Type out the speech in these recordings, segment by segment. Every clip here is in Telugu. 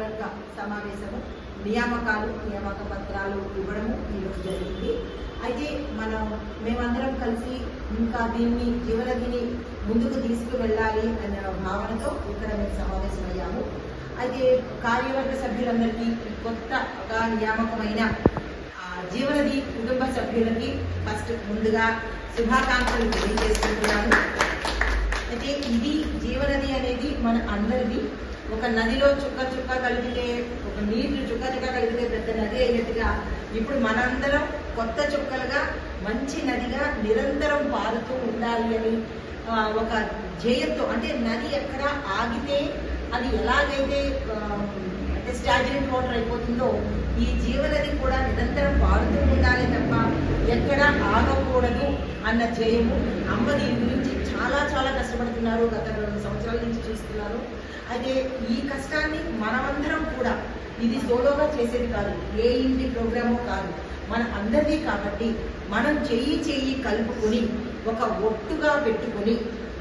సమావేశము నియామకాలు నియామక పత్రాలు ఇవ్వడము ఈరోజు జరిగింది. అయితే మనం మేమందరం కలిసి ఇంకా దీన్ని జీవనదిని ముందుకు తీసుకువెళ్ళాలి అనే భావనతో ఇక్కడ మేము సమావేశమయ్యాము. అయితే కార్యవర్గ సభ్యులందరికీ కొత్తగా నియామకమైన ఆ, జీవనది కుటుంబ సభ్యులకి ఫస్ట్ ముందుగా శుభాకాంక్షలు తెలియజేసుకుంటున్నాను. అయితే ఇది జీవనది అనేది మన అందరిది. ఒక నదిలో చుక్క చుక్క కలిపితే ఒక నీళ్ళు చుక్క చుక్క కలిపితే పెద్ద నది అయినట్టుగా ఇప్పుడు మనందరం కొత్త చుక్కలుగా మంచి నదిగా నిరంతరం పారుతూ ఉండాలి అని ఒక జయంతో అంటే నది ఎక్కడ ఆగితే అది ఎలాగైతే అంటే స్టాగ్నెంట్ వాటర్ అయిపోతుందో ఈ జీవనది కూడా నిరంతరం పారుతూ ఉండాలి తప్ప ఎక్కడ ఆగకూడదు అన్న జయము అమ్మది గురించి కష్టపడుతున్నారు గత రెండు సంవత్సరాల నుంచి చూస్తున్నారు. అయితే ఈ కష్టాన్ని మనమందరం కూడా ఇది సోలోగా చేసేది కాదు ఏ ఇంటి ప్రోగ్రామో కాదు. మన అందరిది కాబట్టి మనం చెయ్యి చెయ్యి కలుపుకొని ఒక ఒట్టుగా పెట్టుకొని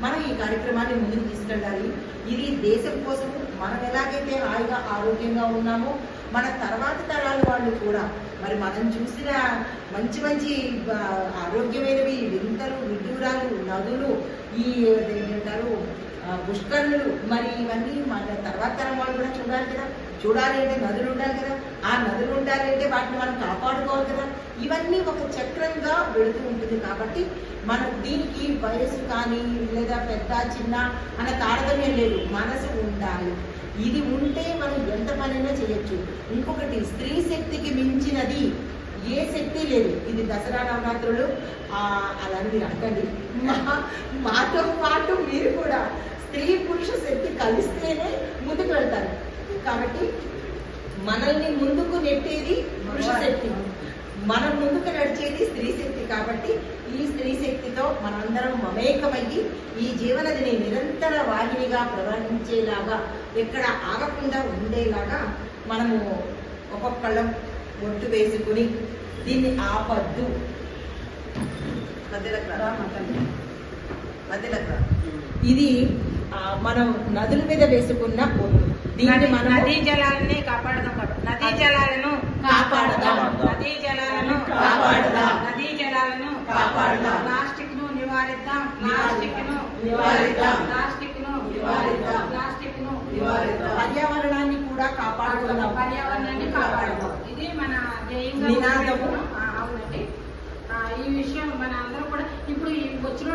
మనం ఈ కార్యక్రమాన్ని ముందుకు తీసుకెళ్ళాలి. ఇది దేశం కోసం మనం ఎలాగైతే హాయిగా ఆరోగ్యంగా ఉన్నామో మన తర్వాత తరాల వాళ్ళు కూడా మరి మనం చూసిన మంచి మంచి ఆరోగ్యమైనవి వింతలు సముద్రాలు నదులు ఈ ఏంటారు పుష్కరులు మరి ఇవన్నీ మన తర్వాత తరం వాళ్ళు కూడా చూడాలి కదా. చూడాలి అంటే నదులు ఉండాలి కదా. ఆ నదులు ఉండాలి అంటే వాటిని మనం కాపాడుకోవాలి కదా. ఇవన్నీ ఒక చక్రంగా వెళుతూ ఉంటుంది కాబట్టి మనం దీనికి వయసు కానీ లేదా పెద్ద చిన్న అన్న తారతమ్యం లేదు. మనసు ఉండాలి. ఇది ఉంటే మనం ఎంత పనైనా చేయొచ్చు. ఇంకొకటి స్త్రీ శక్తికి మించినది ఏ శక్తి లేదు. ఇది దసరా నవరాత్రులు. అలాంటిది అక్కడి అంటండి. మా- మాతో పాటు మీరు కూడా స్త్రీ పురుష శక్తి కలిస్తేనే ముందుకు వెళ్తారు. కాబట్టి మనల్ని ముందుకు నెట్టేది పురుష శక్తి. మనం ముందుకు నడిచేది స్త్రీ శక్తి. కాబట్టి ఈ స్త్రీ శక్తితో మనందరం మమేకమయ్యి ఈ జీవనదిని నిరంతర వాహినిగా ప్రవహించేలాగా ఎక్కడ ఆగకుండా ఉండేలాగా మనము ఒక్కొక్కళ్ళం ఒట్టు వేసుకుని దీన్ని ఆపద్దు. ఇది మనం నదుల మీద వేసుకున్న ఒట్టు దీన్ని మనం నదీ జలాలని కాపాడదాం నదీ జలాలను కాపాడదాం. నదీ జలాలను కాపాడదాం. నదీ జలాలను కాపాడదాం. ప్లాస్టిక్ను నివారిద్దాం ప్లాస్టిక్ను నివారిద్దాం. ప్లాస్టిక్ను నివారిద్దాం. ప్లాస్టిక్ను పర్యావరణాన్ని కూడా కాపాడుకున్నాం పర్యావరణాన్ని కాపాడదాం ఇది మన ధ్యేయంగా అవునండి. ఆ, ఈ విషయం మన అందరం కూడా ఇప్పుడు ఈ వచ్చిన